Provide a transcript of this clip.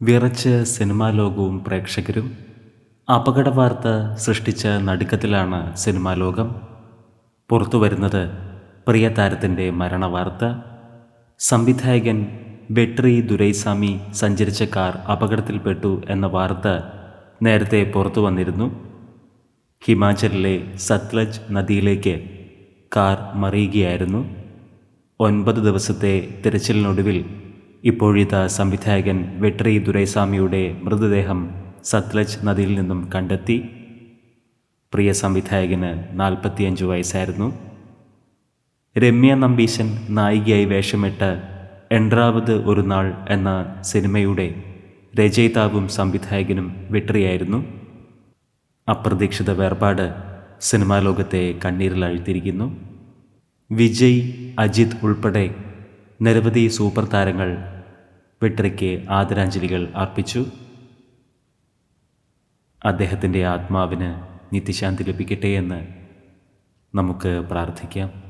വിറച്ച് സിനിമാ ലോകവും പ്രേക്ഷകരും അപകട വാർത്ത സൃഷ്ടിച്ച നടുക്കത്തിലാണ് സിനിമാ ലോകം. പുറത്തു വരുന്നത് പ്രിയ താരത്തിന്റെ മരണവാർത്ത. സംവിധായകൻ ബെട്രി ദുരൈസ്വാമി സഞ്ചരിച്ച കാർ അപകടത്തിൽപ്പെട്ടു എന്ന വാർത്ത നേരത്തെ പുറത്തു വന്നിരുന്നു. ഹിമാചലിലെ സത്ലജ് നദിയിലേക്ക് കാർ മറിയുകയായിരുന്നു. ഒൻപത് ദിവസത്തെ തിരച്ചിലിനൊടുവിൽ ഇപ്പോഴിതാ സംവിധായകൻ വെട്രി ദുരൈസ്വാമിയുടെ മൃതദേഹം സത്ലജ് നദിയിൽ നിന്നും കണ്ടെത്തി. പ്രിയ സംവിധായകന് നാൽപ്പത്തിയഞ്ച് വയസ്സായിരുന്നു. രമ്യ നമ്പീശൻ നായികയായി വേഷമിട്ട് എൺറാവത് ഒരു നാൾ എന്ന സിനിമയുടെ രചയിതാവും സംവിധായകനും വെട്രിയായിരുന്നു. അപ്രതീക്ഷിത വേർപാട് സിനിമാ ലോകത്തെ കണ്ണീരിലഴ്ത്തിയിരിക്കുന്നു വിജയ് അജിത് ഉൾപ്പെടെ നിരവധി സൂപ്പർ താരങ്ങൾ വെട്രിക്ക് ആദരാഞ്ജലികൾ അർപ്പിച്ചു. അദ്ദേഹത്തിന്റെ ആത്മാവിന് നിത്യശാന്തി ലഭിക്കട്ടെ എന്ന് നമുക്ക് പ്രാർത്ഥിക്കാം.